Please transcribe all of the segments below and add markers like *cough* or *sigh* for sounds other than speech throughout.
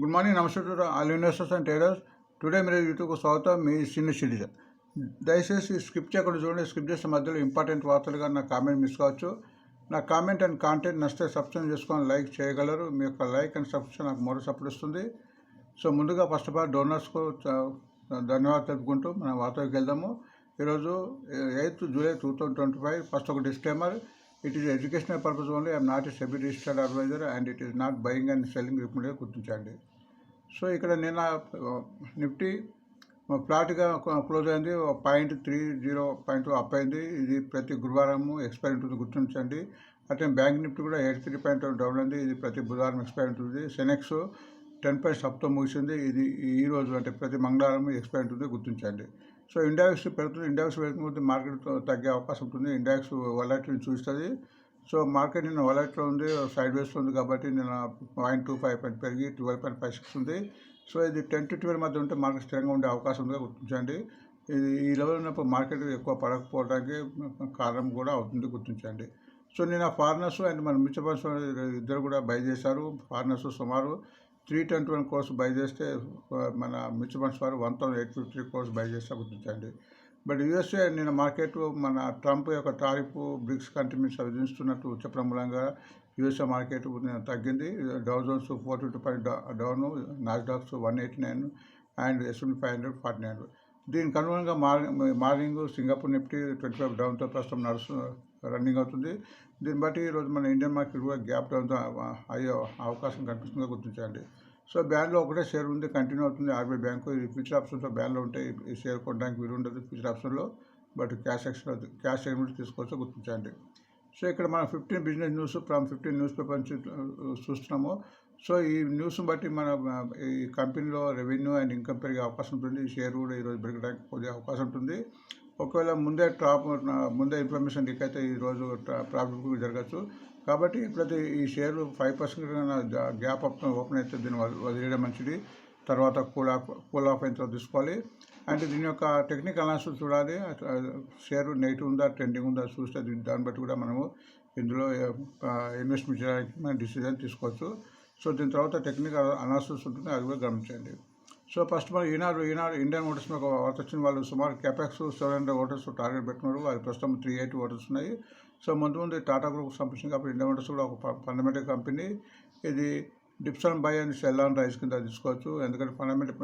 Good morning నమస్తే all investors and traders today మీరు యూట్యూబ్కు స్వాగతం. మీ సీనియర్ సిటిజన్ దయచేసి స్కిప్ చేయకుండా చూడండి. స్కిప్ చేసే మధ్యలో ఇంపార్టెంట్ వార్తలుగా నా కామెంట్ మిస్ కావచ్చు. నా కామెంట్ అండ్ కాంటెంట్ నచ్చితే సబ్స్క్రైబ్ చేసుకొని లైక్ చేయగలరు. మీ యొక్క లైక్ అండ్ సబ్స్క్రైబ్ నాకు మరో సపోర్ట్ ఇస్తుంది సో ముందుగా ఫస్ట్ ఆఫ్ ఆల్ డోనర్స్కు ధన్యవాదాలు తెలుపుకుంటూ మనం వార్తలకు వెళ్దాము. ఈరోజు eighth July two thousand twenty five first ఒక disclaimer it is educational purpose only I'm not a SEBI registered advisor and it is not buying and selling recommended గుర్తించండి. So ఇక్కడ నిన్న నిఫ్టీ ఫ్లాట్గా క్లోజ్ అయింది. Point three zero point up అయింది. ఇది ప్రతి గురువారము ఎక్స్పైర్ ఉంటుంది. గుర్తించండి. అట్లే బ్యాంక్ నిఫ్టీ కూడా ఎయిట్ త్రీ పాయింట్ డౌన్ అయింది. ఇది ప్రతి బుధవారం ఎక్స్పైర్ ఉంటుంది. సెనెక్స్ టెన్ పాయింట్స్ అప్తో ముగిసింది. ఇది ఈరోజు అంటే ప్రతి మంగళవారం ఎక్స్పైర్ ఉంటుంది. గుర్తించండి. సో ఇండెక్స్ పెడుతుంది ఇండెక్స్ పెడుతుంది మార్కెట్ తగ్గే అవకాశం ఉంటుంది. ఇండెక్స్ వలైట్ని చూస్తుంది. సో మార్కెట్ నిన్న వలైట్లో ఉంది సైడ్ వేస్ ఉంది కాబట్టి నిన్న పాయింట్ టూ ఫైవ్ పాయింట్ పెరిగి ట్వెల్వ్ పాయింట్ ఫైవ్ సిక్స్ ఉంది. సో ఇది టెన్ టు ట్వెల్వ్ మధ్య ఉంటే మార్కెట్ స్థిరంగా ఉండే అవకాశం ఉందిగా గుర్తించండి. ఇది ఈ లెవెల్ ఉన్నప్పుడు మార్కెట్ ఎక్కువ పడకపోవడానికి కారణం కూడా అవుతుంది గుర్తించండి. సో నేను ఫారినర్స్ అండ్ మన మ్యూచువల్ ఫండ్స్ ఇద్దరు కూడా బై చేశారు. ఫారినర్స్ సుమారు three twenty one crores buy చేస్తే మన మ్యూచువల్ ఫండ్స్ వారు one thousand eight fifty crores buy చేస్తే గుర్తించండి బట్ యూఎస్ఏ నిన్న మార్కెట్ మన ట్రంప్ యొక్క టారిఫ్ బ్రిక్స్ కంట్రీస్ విధిస్తున్నట్టు చెప్పడం మూలంగా యూఎస్ఏ మార్కెట్ తగ్గింది. Dow Jones four fifty five down Nasdaqs one eighty nine and SMD five hundred forty nine. దీనికి అనుగుణంగా morning morning Singapore Nifty twenty five డౌన్తో ప్రస్తుతం నడుస్తు రన్నింగ్ అవుతుంది. దీన్ని బట్టి ఈరోజు మన ఇండియన్ మార్కెట్ కూడా గ్యాప్ డౌన్తో అయ్యే అవకాశం కనిపిస్తుందో గుర్తించండి. సో బ్యాన్లో ఒకటే షేర్ ఉంది కంటిన్యూ అవుతుంది. ఆర్బీఐ బ్యాంకు ఇది ఫ్యూచర్ ఆప్షన్తో బ్యాన్లో ఉంటే ఈ షేర్ కొనడానికి వీలు ఉండదు ఫ్యూచర్ ఆప్షన్లో. But cash extra cash segment తీసుకోవచ్చు గుర్తించండి. సో ఇక్కడ మనం fifteen business news from fifteen newspaper నుంచి చూస్తున్నాము. సో ఈ న్యూస్ని బట్టి మన ఈ కంపెనీలో రెవెన్యూ అండ్ ఇన్కమ్ పెరిగే అవకాశం ఉంటుంది. ఈ షేర్ కూడా ఈరోజు పెరగడానికి కొద్దిగా అవకాశం ఉంటుంది. ఒకవేళ ముందే టాప్ ముందే ఇన్ఫర్మేషన్ లీక్ అయితే ఈరోజు ప్రాఫిట్ జరగచ్చు. కాబట్టి ప్రతి ఈ share five percent gap up open అయితే దీన్ని వదిలేయడం మంచిది. తర్వాత కూల్ ఆఫ్ కూల్ ఆఫ్ అయిన తర్వాత తీసుకోవాలి. అండ్ దీని యొక్క టెక్నికల్ అనాలిసిస్ చూడాలి. షేర్ నెగిటివ్ ఉందా ట్రెండింగ్ ఉందా చూస్తే దాన్ని బట్టి కూడా మనము ఇందులో ఇన్వెస్ట్మెంట్ చేయడానికి మనం డిసిజన్ తీసుకోవచ్చు. సో దీని తర్వాత టెక్నికల్ అనాలిసిస్ ఉంటుంది. అది కూడా గమనించండి. సో ఫస్ట్ మనం ఈనాడు ఈనాడు ఇండియన్ ఓటర్స్ ఒక వార్త వచ్చిన వాళ్ళు సుమారు కెపాక్స్ సెవెన్ హండ్రెడ్ ఓటర్స్ టార్గెట్ పెట్టుకున్నారు వాళ్ళు ప్రస్తుతం త్రీ ఎయిటీ ఓటర్స్ ఉన్నాయి. సో ముందు ముందు టాటా గ్రూప్ సంబంధించింది కాబట్టి ఇండియన్ ఓటర్స్ కూడా ఒక ఫండమెంటల్ కంపెనీ ఇది dips on buy and sell on rise కింద తీసుకోవచ్చు. ఎందుకంటే ఫండమెంటల్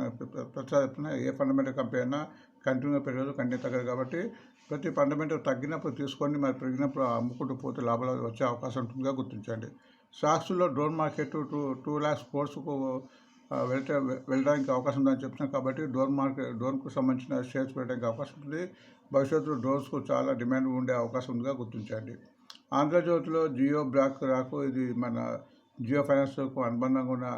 ప్రచారం ఏ ఫండమెంటల్ కంపెనీ అయినా కంటిన్యూగా పెరగదు కంటిన్యూ తగ్గదు కాబట్టి ప్రతి ఫండమెంటల్ తగ్గినప్పుడు తీసుకొని మరి పెరిగినప్పుడు అమ్ముకుంటూ పోతే లాభాలు వచ్చే అవకాశం ఉంటుందిగా గుర్తించండి. స్టాక్స్లో drone market two two lakhs కోర్సుకు వెళ్తే వెళ్ళడానికి అవకాశం ఉందని చెప్తున్నాం కాబట్టి డ్రోన్ మార్కెట్ డ్రోన్కు సంబంధించిన షేర్స్ పెట్టడానికి అవకాశం ఉంటుంది భవిష్యత్తులో డ్రోన్స్కు చాలా డిమాండ్ ఉండే అవకాశం ఉందిగా గుర్తించండి. ఆంధ్రజ్యోతిలో జియో బ్లాక్ రాకు ఇది మన జియో ఫైనాన్స్కు అనుబంధంగా ఉన్న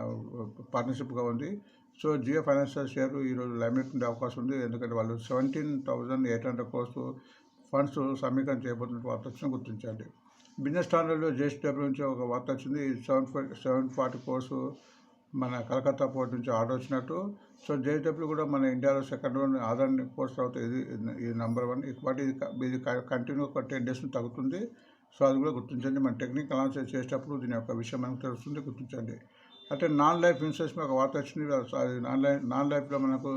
పార్ట్నర్షిప్గా ఉంది. సో జియో ఫైనాన్షియల్ షేర్ ఈరోజు లైమ్లైట్ ఉండే అవకాశం ఉంది. ఎందుకంటే వాళ్ళు seventeen thousand eight hundred crores funds సమీకరణ చేయబోతున్న వార్త వచ్చిన గుర్తించండి. బిజినెస్ స్టాండర్డ్లో జేసీడబ్ల్యూ నుంచి ఒక వార్త వచ్చింది. సెవెన్ సెవెన్ ఫార్టీ కోర్సు మన కలకత్తా పోర్ట్ నుంచి ఆర్డర్ వచ్చినట్టు. సో జేఈడబ్ల్యూ కూడా మన ఇండియాలో సెకండ్ వన్ ఆదరణ కోర్స్ తర్వాత ఇది ఇది నెంబర్ వన్. బట్ ఇది ఇది కంటిన్యూ ఒక టెన్ డేస్ తగ్గుతుంది. సో అది కూడా గుర్తించండి. మన టెక్నిక్ అనాలిసిస్ చేసేటప్పుడు దీని యొక్క విషయం మనకు తెలుస్తుంది గుర్తించండి. అంటే నాన్ లైఫ్ ఇన్సూరెన్స్ మీద ఒక వార్త వచ్చింది. అది నాన్ లైఫ్ నాన్ లైఫ్లో మనకు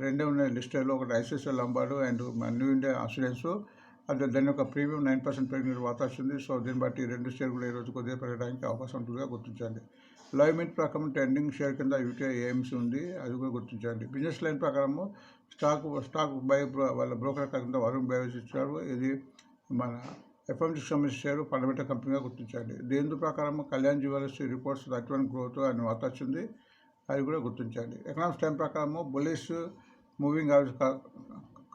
రెండే ఉన్నాయి. లిస్టర్లో ఒకటి ICICI Lombard and New India Insurance. అంటే దాని యొక్క ప్రీమియం నైన్ పర్సెంట్ పెరిగిన వార్త వచ్చింది సో దీన్ని బట్టి రెండు షేర్ కూడా ఈరోజు కొద్దిగా పెరగడానికి అవకాశం ఉంటుందిగా గుర్తించండి. లైవ్ ప్రకారం ట్రెండింగ్ షేర్ కింద యూటీఐ ఏఎంసీ ఉంది అది కూడా గుర్తించండి. బిజినెస్ లైన్ ప్రకారము స్టాక్ స్టాక్ బై బ్రో- వాళ్ళ బ్రోకర్ కింద వరుణ్ బయోస్ ఇచ్చారు. ఇది మన ఎఫ్ఎంసీకి సంబంధించిన షేర్ ఫండమెంటల్ కంపెనీగా గుర్తించండి. దేని ప్రకారం Kalyan jewellers reports thirty one growth అని వార్త అది కూడా గుర్తించండి. ఎకనామిక్స్ టైం ప్రకారము bullish moving average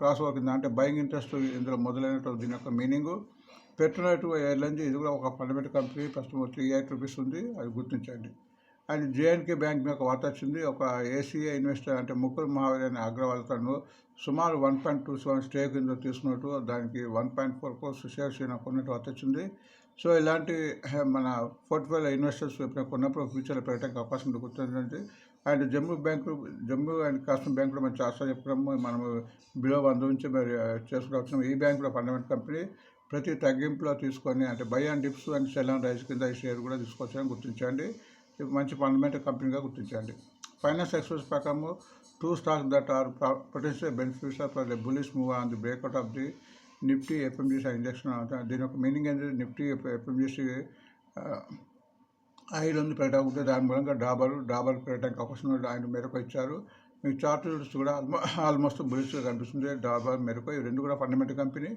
cross over కింద అంటే బయింగ్ ఇంట్రెస్ట్ ఇందులో మొదలైనటువంటి దీని యొక్క మీనింగ్ పెట్రోనైట్ ఎయిర్లైన్స్ ఇది కూడా ఒక ఫండమెంటల్ కంపెనీ ప్రస్తుతం త్రీ ఎయిట్ రూపీస్ ఉంది అది గుర్తించండి. అండ్ జేఎన్కే బ్యాంక్ మీద ఒక వార్త వచ్చింది ఒక ఏసీఏ ఇన్వెస్టర్ అంటే ముకుల్ మహావీర్ అనే అగ్రవాల్ తను సుమారు one point two seven stake ఇందులో తీసుకున్నట్టు దానికి one point four crores shares ఈయన కొన్నట్టు వార్త వచ్చింది. సో ఇలాంటి మన పోర్ట్ఫోలియో ఇన్వెస్టర్స్ ఎప్పుడైనా కొన్నప్పుడు ఫ్యూచర్లో పెట్టడానికి అవకాశం దొరుకుతుంది and Jammu bank Jammu and Kashmir బ్యాంకులో మనం చాలా చెప్పడము మనము బిలో వంద నుంచి మరి చేసుకోవచ్చు ఈ బ్యాంక్ కూడా ఫండమెంట్ కంపెనీ. ప్రతి తగ్గింపులో తీసుకొని అంటే buy and dips and sell and rise కింద ఈ షేర్ కూడా తీసుకోవచ్చని గుర్తించండి. మంచి ఫండమెంటల్ కంపెనీగా గుర్తించండి. ఫైనాన్స్ ఎక్స్ప్రెస్ ప్రకారము two stocks that are potential benefits for the bullish move on the breakout of the Nifty FMGC injection దీని యొక్క మీనింగ్ ఏంటంటే నిఫ్టీ ఎఫ్ఎంజీసీ ఐదు ఉంది పెట్టకపోతే దాని మూలంగా డాబర్ డాబర్ పెట్టడానికి అవకాశం ఆయన మేరకు ఇచ్చారు. మీ చార్ట్ చూస్తే కూడా ఆల్మోస్ట్ బులిష్గా కనిపిస్తుంది. డాబర్ మేరకు ఇవి రెండు కూడా ఫండమెంటల్ కంపెనీ.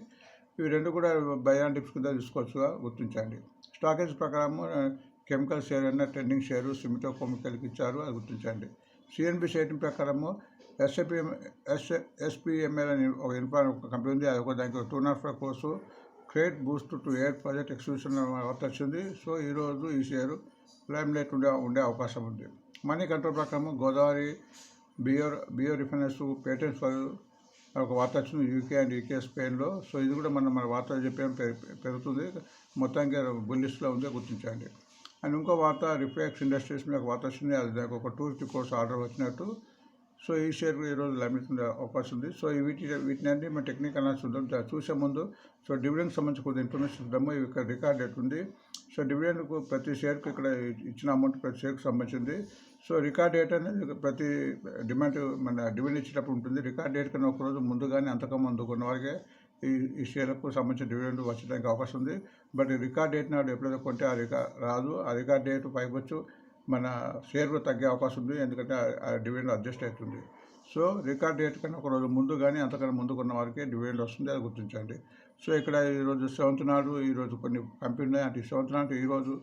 ఇవి రెండు కూడా బయాన్ టిప్స్ డిప్స్ కింద తీసుకోవచ్చుగా గుర్తించండి. స్టాకేజ్ ప్రకారం కెమికల్ షేర్ అన్న ట్రెండింగ్ షేరు సిమిటో కెమికల్కి ఇచ్చారు అది గుర్తించండి. సిఎన్బి షేటింగ్ ప్రకారము ఎస్ఏపిఎం ఎస్ ఎస్పిఎంఎల్ అని ఒక ఇన్ఫార్ ఒక కంపెనీ ఉంది అది ఒక దానికి two naught five crores. Great boost to air project execution వార్త వచ్చింది. సో ఈరోజు ఈ షేర్ లైమ్ లైట్ ఉండే ఉండే అవకాశం ఉంది. మనీ కంట్రోల్ ప్రకారం Godavari bio bio refiners patents for ఒక వార్త వచ్చింది యూకే అండ్ యూకే స్పెయిన్లో. సో ఇది కూడా మనం మన వార్త చెప్పే పె- పెరుగుతుంది. మొత్తానికి బుల్లిస్ట్లో ఉంది గుర్తించండి. అండ్ ఇంకో వార్త రిఫ్లెక్స్ ఇండస్ట్రీస్ మీద ఒక వార్త వచ్చింది. అది దానికి ఒక టూ ఫిఫ్టీ కోర్స్ ఆర్డర్ వచ్చినట్టు. సో ఈ షేర్ ఈరోజు లభించిన అవకాశం ఉంది. సో ఈ వీటి వీటిని అన్ని మన టెక్నిక్ అనాలిసిస్ చూద్దాం. చూసే ముందు సో డివిడెండ్ సంబంధించి కొద్ది ఇన్ఫర్మేషన్ చూద్దాము. ఇక్కడ రికార్డ్ డేట్ ఉంది. సో డివిడెండ్కు ప్రతి షేర్కి ఇక్కడ ఇచ్చిన అమౌంట్ ప్రతి షేర్కి సంబంధించింది. సో రికార్డ్ డేట్ అనేది ప్రతి డిమాండ్ మన డివిడెండ్ ఇచ్చేటప్పుడు ఉంటుంది. రికార్డ్ డేట్ కన్నా ఒక రోజు అంతకముందు కానీ ముందు కొన్న వారికి ఈ ఈ షేర్లకు సంబంధించిన డివిడెండ్ వచ్చడానికి అవకాశం ఉంది. బట్ రికార్డ్ డేట్ నాడు ఎప్పుడైతే కొంటే ఆ రికార్డ్ రాదు. ఆ రికార్డ్ డేట్ పైవచ్చు మన షేర్ తగ్గే అవకాశం ఉంది. ఎందుకంటే ఆ- డివిడెండ్ అడ్జస్ట్ అవుతుంది. సో రికార్డ్ డేట్ కన్నా ఒక రోజు ముందు కానీ అంతకన్నా ముందు కొన్న వారికి డివిడెండ్ వస్తుంది. అది గుర్తించండి. సో ఇక్కడ ఈరోజు సెవెంత్ నాడు ఈరోజు కొన్ని కంపెనీ ఉన్నాయి. అంటే ఈ సెవెంత్ నాడు ఈరోజు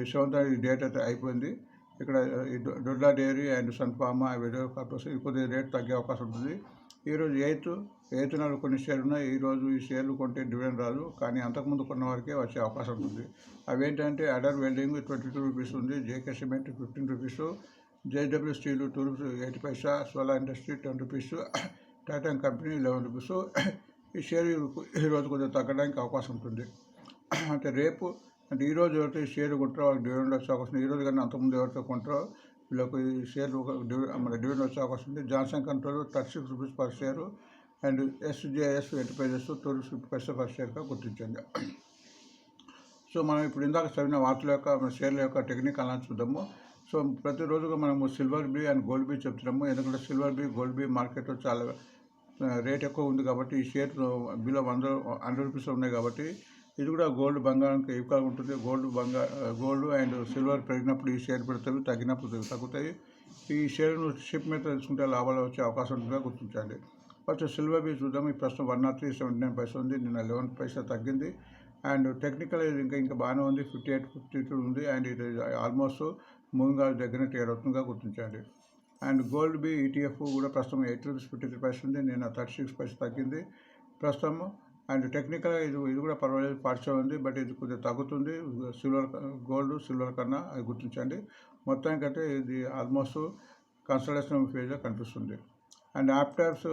ఈ సెవెంత్ నాడు ఈ డేట్ అయితే అయిపోయింది. ఇక్కడ ఈ Dodla dairy and Sun Pharma Weder corporation కొద్దిగా రేట్ తగ్గే అవకాశం ఉంటుంది ఈరోజు ఎయిత్ ఎయిత్ నాడు కొన్ని షేర్లు ఉన్నాయి. ఈరోజు ఈ షేర్లు కొంటే డివిడెండ్ రాదు. కానీ అంతకుముందు కొన్న వారికే వచ్చే అవకాశం ఉంటుంది అవేంటంటే Ador welding twenty two rupees ఉంది. JK cement fifteen rupees. JW steel two rupees eighty paisa. Solar industry ten rupees. Tata company eleven rupees. ఈ షేర్ ఈరోజు కొంచెం తగ్గడానికి అవకాశం ఉంటుంది. అంటే రేపు అంటే ఈరోజు ఎవరైతే షేర్ కొంటారో వాళ్ళకి డివిడెండ్ వచ్చే అవకాశం ఉంది. ఈ రోజు కానీ అంతకుముందు ఎవరైతే కొంటారో వీళ్ళకి ఈ షేర్ డివి మన డివిడెండ్ వచ్చే అవకాశం ఉంది. Johnson control thirty six rupees per share. And SJS enterprises tourist rupees first షేర్గా గుర్తించండి సో మనం ఇప్పుడు ఇందాక చదివిన వార్తల యొక్క షేర్ల యొక్క టెక్నిక్ అలా చూద్దాము. సో ప్రతిరోజుగా మనము silver B and gold B చెప్తున్నాము. ఎందుకంటే సిల్వర్ బీ గోల్డ్ బీ మార్కెట్లో చాలా రేట్ ఎక్కువ ఉంది కాబట్టి ఈ షేర్ బిలో వంద హండ్రెడ్ రూపీస్ ఉన్నాయి కాబట్టి ఇది కూడా గోల్డ్ బంగారానికి ఎక్కువగా ఉంటుంది. గోల్డ్ బంగారు గోల్డ్ అండ్ సిల్వర్ పెరిగినప్పుడు ఈ షేర్ పెడతాయి తగ్గినప్పుడు తగ్గుతాయి. ఈ షేర్ను షిప్ మీద తీసుకుంటే లాభాలు వచ్చే అవకాశం ఉంటుందిగా గుర్తించండి. ఫస్ట్ సిల్వర్ బీ చూద్దాం. ఈ ప్రస్తుతం one naught three seventy nine paisa ఉంది. నిన్న లెవెన్ పైసా తగ్గింది. అండ్ టెక్నికల్ ఇది ఇంకా ఇంకా బాగానే ఉంది. ఫిఫ్టీ ఎయిట్ ఫిఫ్టీ టూ ఉంది. అండ్ ఇది ఆల్మోస్ట్ మూవింగ్ ఆల్ దగ్గర ట్రేడ్ అవుతుందిగా గుర్తించండి. అండ్ గోల్డ్ బి ఈటీఎఫ్ కూడా ప్రస్తుతం eight rupees fifty three paisa ఉంది. నేను థర్టీ సిక్స్ పైసా తగ్గింది. ప్రస్తుతం అండ్ టెక్నికల్ ఇది ఇది కూడా పర్వాలేదు పార్షల్ ఉంది. బట్ ఇది కొద్దిగా తగ్గుతుంది. సిల్వర్ గోల్డ్ సిల్వర్ కన్నా అది గుర్తించండి. మొత్తానికైతే ఇది ఆల్మోస్ట్ కన్సల్టేషన్ ఫేజ్లో కనిపిస్తుంది. And Aptus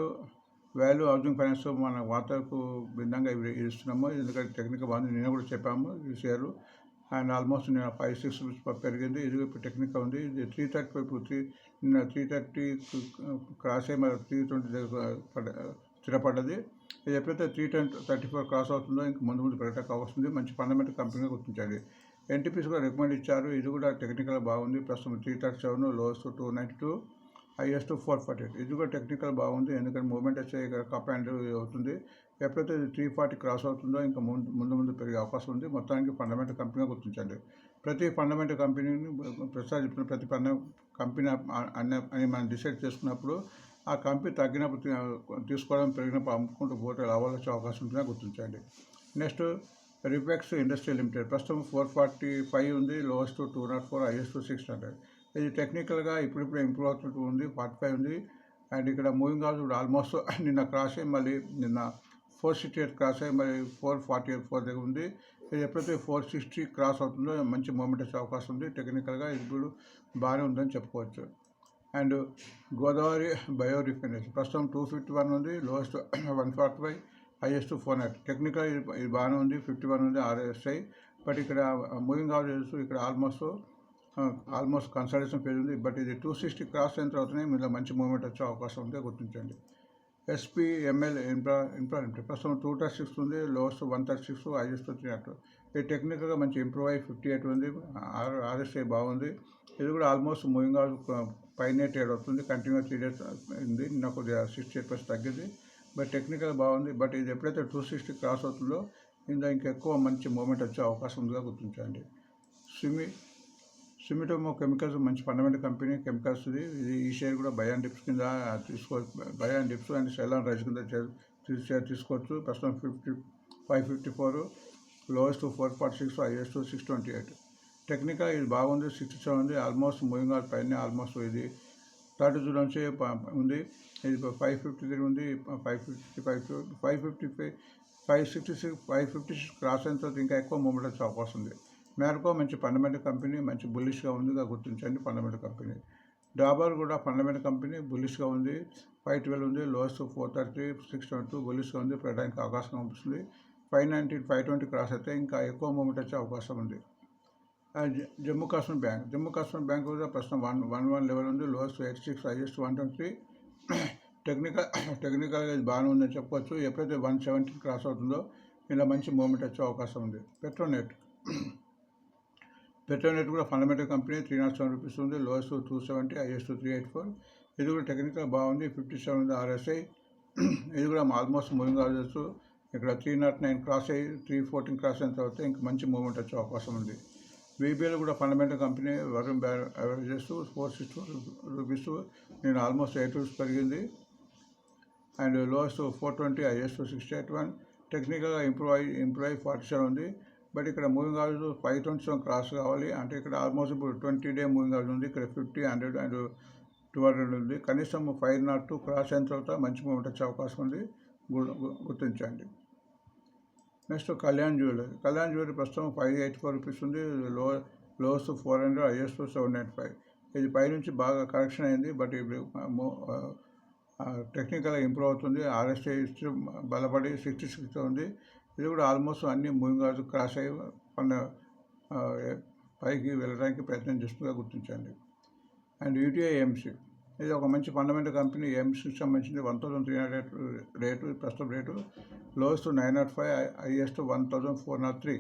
value housing finance మన వార్తలకు భిన్నంగా ఇస్తున్నాము. ఎందుకంటే టెక్నికల్ బాగుంది. నేను కూడా చెప్పాము ఈ షేరు. అండ్ ఆల్మోస్ట్ నేను ఫైవ్ సిక్స్ రూపీస్ పెరిగింది. ఇది ఇప్పుడు టెక్నికల్ ఉంది. ఇది త్రీ థర్టీ ఫైవ్ త్రీ నిన్న త్రీ థర్టీ క్రాస్ అయ్యి మరి త్రీ ట్వంటీ స్థిరపడ్డది. ఇది ఎప్పుడైతే three ten thirty four cross అవుతుందో ఇంక ముందు ముందు పెరగడానికి వస్తుంది. మంచి ఫండమెంటల్ కంపెనీగా గుర్తించాలి. ఎన్టీపీస్ కూడా రికమెండ్ ఇచ్చారు. ఇది కూడా టెక్నికల్ బాగుంది. ప్రస్తుతం three thirty seven lows two ninety two. Highest four forty eight ఇది కూడా టెక్నికల్ బాగుంది ఎందుకంటే మూమెంట్ వచ్చే కప్ అండ్ అవుతుంది. ఎప్పుడైతే త్రీ ఫార్టీ క్రాస్ అవుతుందో ఇంకా ముందు ముందు ముందు పెరిగే అవకాశం ఉంది. మొత్తానికి ఫండమెంటల్ కంపెనీగా గుర్తించండి. ప్రతి ఫండమెంటల్ కంపెనీని ప్రసాద్ చెప్పిన ప్రతి ఫండ కంపెనీ అని మనం డిసైడ్ చేసుకున్నప్పుడు ఆ కంపెనీ తగ్గినప్పుడు తీసుకోవడం పెరిగినప్పుడు అమ్ముకుంటూ పోతే లాభాలు వచ్చే అవకాశం ఉంటుందని గుర్తించండి. నెక్స్ట్ రిపెక్స్ ఇండస్ట్రీ లిమిటెడ్ ప్రస్తుతం ఫోర్ ఫార్టీ ఫైవ్ ఉంది lowest two naught four highest six hundred ఇది టెక్నికల్గా ఇప్పుడిప్పుడు ఇంప్రూవ్ అవుతుంటూ ఉంది ఫార్టీ ఫైవ్ ఉంది. అండ్ ఇక్కడ మూవింగ్ ఆల్స్ కూడా ఆల్మోస్ట్ నిన్న క్రాస్ అయ్యి మళ్ళీ నిన్న ఫోర్ సిక్స్టీ ఎయిట్ క్రాస్ అయ్యి మరి ఫోర్ ఫార్టీ ఎయిట్ ఫోర్ దగ్గర ఉంది. ఇది ఎప్పుడైతే ఫోర్ సిక్స్టీ క్రాస్ అవుతుందో మంచి మూమెంట్ వచ్చే అవకాశం ఉంది. టెక్నికల్గా ఇప్పుడు బాగానే ఉందని చెప్పుకోవచ్చు. అండ్ గోదావరి బయో రిఫైనరీ ప్రస్తుతం టూ ఫిఫ్టీ వన్ ఉంది lowest one forty five highest four nine technical ఇది బాగానే ఉంది ఫిఫ్టీ వన్ ఉంది ఆర్ఎస్ఐ బట్ ఇక్కడ మూవింగ్ ఆవరేజెస్ ఇక్కడ ఆల్మోస్ట్ ఆల్మోస్ట్ కన్సల్టేషన్ పేజ్ ఉంది. బట్ ఇది టూ సిక్స్టీ క్రాస్ అయిన తర్వాతనే మీలో మంచి మూమెంట్ వచ్చే అవకాశం ఉంది గుర్తించండి. SP ML infra infra limited ప్రస్తుతం టూ థర్టీ సిక్స్ ఉంది. Lowest one thirty six highest వచ్చినట్టు ఇది టెక్నికల్గా మంచి ఇంప్రూవ్ అయ్యి ఫిఫ్టీ ఎయిట్ ఉంది. ఆర్ ఆర్ఎస్ఐ బాగుంది. ఇది కూడా ఆల్మోస్ట్ మూవింగ్ పైన ట్రేడ్ అవుతుంది. కంటిన్యూ త్రీ డేస్ ఉంది. నిన్న కొద్దిగా సిక్స్టీ ఎయిట్ పర్సెంట్ తగ్గింది. బట్ టెక్నికల్ బాగుంది. బట్ ఇది ఎప్పుడైతే టూ సిక్స్టీ క్రాస్ అవుతుందో ఇంకా ఇంకెక్కువ మంచి మూమెంట్ వచ్చే అవకాశం ఉందిగా గుర్తించండి. సిమి సుమిటోమో కెమికల్స్ మంచి ఫండమెంటల్ కంపెనీ కెమికల్స్ ఇది ఇది ఈ షేర్ కూడా బయాన్ డిప్స్ కింద తీసుకో buy on dips and sell on rise కింద షేర్ తీసుకోవచ్చు. ప్రస్తుతం fifty five fifty four lowest four forty six highest six twenty eight technical ఇది బాగుంది సిక్స్టీ సెవెన్ ఉంది. ఆల్మోస్ట్ మూవింగ్ ఆల్ పైన ఆల్మోస్ట్ ఇది. థర్టీ టూ నుంచి ఉంది. ఇది ఫైవ్ ఫిఫ్టీ త్రీ ఉంది. Five fifty five five fifty five five sixty six five fifty six cross అయిన తర్వాత ఇంకా ఎక్కువ మూమెంట్ వచ్చే అవకాశం ఉంది. మేరకో మంచి ఫండమెంటల్ కంపెనీ మంచి బుల్లిష్గా ఉందిగా గుర్తించండి ఫండమెంటల్ కంపెనీ. డాబర్ కూడా ఫండమెంటల్ కంపెనీ బుల్లిష్గా ఉంది. ఫైవ్ ట్వెల్వ్ ఉంది lowest four thirty six twenty two బుల్లిష్గా ఉంది పెట్టడానికి అవకాశం కనిపిస్తుంది. Five nineteen five twenty cross అయితే ఇంకా ఎక్కువ మూమెంట్ వచ్చే అవకాశం ఉంది. జమ్మూ కాశ్మీర్ బ్యాంక్. జమ్మూ కాశ్మీర్ బ్యాంక్ కూడా ప్రస్తుతం వన్ వన్ వన్ లెవెల్ ఉంది lowest eight six highest one twenty *clears throat* technical టెక్నికల్గా ఇది బాగానే ఉందని చెప్పొచ్చు. ఎప్పుడైతే వన్ సెవెంటీ క్రాస్ అవుతుందో ఇలా మంచి మూమెంట్ వచ్చే అవకాశం ఉంది. పెట్రోనెట్ పెట్రోనెట్ కూడా fundamental company three naught seven rupees ఉంది. Lowest two seventy highest three eight four ఇది కూడా టెక్నికల్ బాగుంది. ఫిఫ్టీ సెవెన్ ఉంది ఆర్ఎస్ఐ ఇది కూడా ఆల్మోస్ట్ మూవింగ్ ఆర్డర్స్ ఇక్కడ త్రీ నాట్ నైన్ క్రాస్ అయ్యి త్రీ ఫోర్టీన్ క్రాస్ అయిన తర్వాత ఇంకా మంచి మూమెంట్ వచ్చే అవకాశం ఉంది. వీబీఎల్ కూడా ఫండమెంటల్ కంపెనీ వరుణ్ చేస్తూ ఫోర్ సిక్స్ రూపీస్ నేను ఆల్మోస్ట్ ఎయిట్ రూపీస్ పెరిగింది. And lowest four twenty highest sixty eight one టెక్నికల్గా ఇంప్రూవ్ అయ్యి ఇంప్రూవ్ అయ్యి ఫార్టీ సెవెన్ ఉంది. బట్ ఇక్కడ moving averages five twenty seven cross కావాలి. అంటే ఇక్కడ ఆల్మోస్ట్ ఇప్పుడు ట్వంటీ డే మూవింగ్ అవర్స్ ఉంది. ఇక్కడ fifty hundred and two hundred ఉంది. కనీసం ఫైవ్ నాట్ టూ క్రాస్ అయిన తర్వాత మంచి మూమెంట్ వచ్చే అవకాశం ఉంది. గు- గుర్తించండి. Next Kalyan jewellery. Kalyan jewellery ప్రస్తుతం ఫైవ్ ఎయిట్ ఫోర్ రూపీస్ ఉంది. Low lows four hundred highest seven nine five. ఇది పైనుంచి బాగా కరెక్షన్ అయింది. బట్ ఇప్పుడు టెక్నికల్గా ఇంప్రూవ్ అవుతుంది. ఆర్ఎస్ఐ బలపడి సిక్స్టీ సిక్స్ ఉంది. ఇది కూడా ఆల్మోస్ట్ అన్ని మూవింగ్ అవర్స్ క్రాస్ అయ్యి మన పైకి వెళ్ళడానికి ప్రయత్నం చేస్తుందిగా గుర్తించండి అండ్ యూటీఐ ఏఎంసీ ఇది ఒక మంచి ఫండమెంటల్ కంపెనీ. ఏఎంసీకి సంబంధించింది one thousand three hundred rate ప్రస్తుతం rate. Lowest nine naught five highest one thousand four naught three.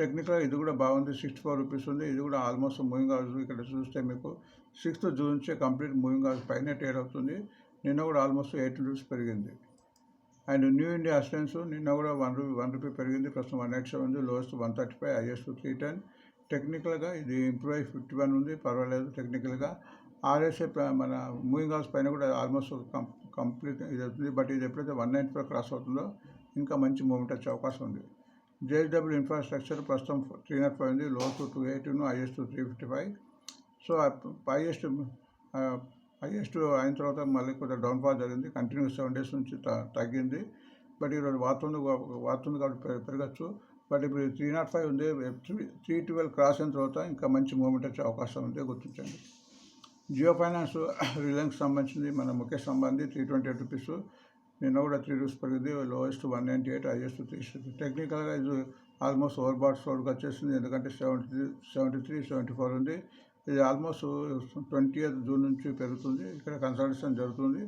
Technical ఇది కూడా బాగుంది. సిక్స్టీ ఫోర్ రూపీస్ ఉంది. ఇది కూడా ఆల్మోస్ట్ మూవింగ్ అవర్స్ ఇక్కడ చూస్తే మీకు సిక్స్త్ జూన్ నుంచే కంప్లీట్ మూవింగ్ అవర్స్ పైన ట్రేడ్ అవుతుంది. నిన్న కూడా ఆల్మోస్ట్ ఎయిట్ రూపీస్ పెరిగింది. అండ్ న్యూ ఇండియా అసిడెన్స్ నిన్న కూడా వన్ రూపీ వన్ రూపీ పెరిగింది. ప్రస్తుతం వన్ ఎయిట్ సెవెన్ ఉంది. Lowest one thirty five highest three ten. టెక్నికల్గా ఇది ఇంప్రూవ్ అయ్యి ఫిఫ్టీ వన్ ఉంది. పర్వాలేదు టెక్నికల్గా. ఆర్ఎస్ఏ మన మూవింగ్ అవర్స్ పైన కూడా ఆల్మోస్ట్ కం కంప్లీట్ ఇది అవుతుంది. బట్ ఇది ఎప్పుడైతే వన్ నైన్ ఫైవ్ క్రాస్ అవుతుందో ఇంకా మంచి మూమెంట్ వచ్చే అవకాశం ఉంది. జేఎస్డబ్ల్యూ ఇన్ఫ్రాస్ట్రక్చర్ ప్రస్తుతం త్రీ నాట్ ఫైవ్ ఉంది. Lowest two eighteen highest three fifty five so highest highest అయిన తర్వాత మళ్ళీ కొంచెం డౌన్ఫాల్ జరిగింది. కంటిన్యూస్ సెవెన్ డేస్ నుంచి త- తగ్గింది. బట్ ఈరోజు వాతుంది వాతుంది కాబట్టి పె- పెరగచ్చు. బట్ ఇప్పుడు త్రీ నాట్ ఫైవ్ ఉంది. త్రీ త్రీ ట్వెల్వ్ క్రాస్ అయిన తర్వాత ఇంకా మంచి మూమెంట్ వచ్చే అవకాశం ఉంది. గుర్తించండి. జియో ఫైనాన్స్ *coughs* రిలయన్స్ సంబంధించింది. మన ముఖేష్ సంబంధి త్రీ ట్వంటీ ఎయిట్ రూపీస్. నిన్న కూడా త్రీ రూపీస్ పెరిగింది. Lowest one ninety eight highest three టెక్నికల్గా ఇది ఆల్మోస్ట్ ఓవర్ బాట్ స్టోర్కి వచ్చేసింది. ఎందుకంటే seventy three seventy three seventy four ఉంది. ఇది ఆల్మోస్ట్ ట్వంటీ జూన్ నుంచి పెరుగుతుంది. ఇక్కడ కన్సల్టేషన్ జరుగుతుంది.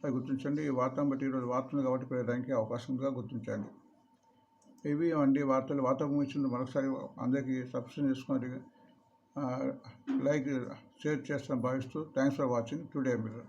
అది గుర్తించండి ఈ వార్తను బట్టి ఈరోజు వార్తలు కాబట్టి పెరగడానికి అవకాశంగా గుర్తించండి. ఇవి అండి వార్తలు. వార్త ముగించింది మరొకసారి అందరికీ సబ్స్క్రైబ్ చేసుకొని లైక్ షేర్ చేస్తాను భావిస్తూ థ్యాంక్స్ ఫర్ వాచింగ్. టుడే మీరు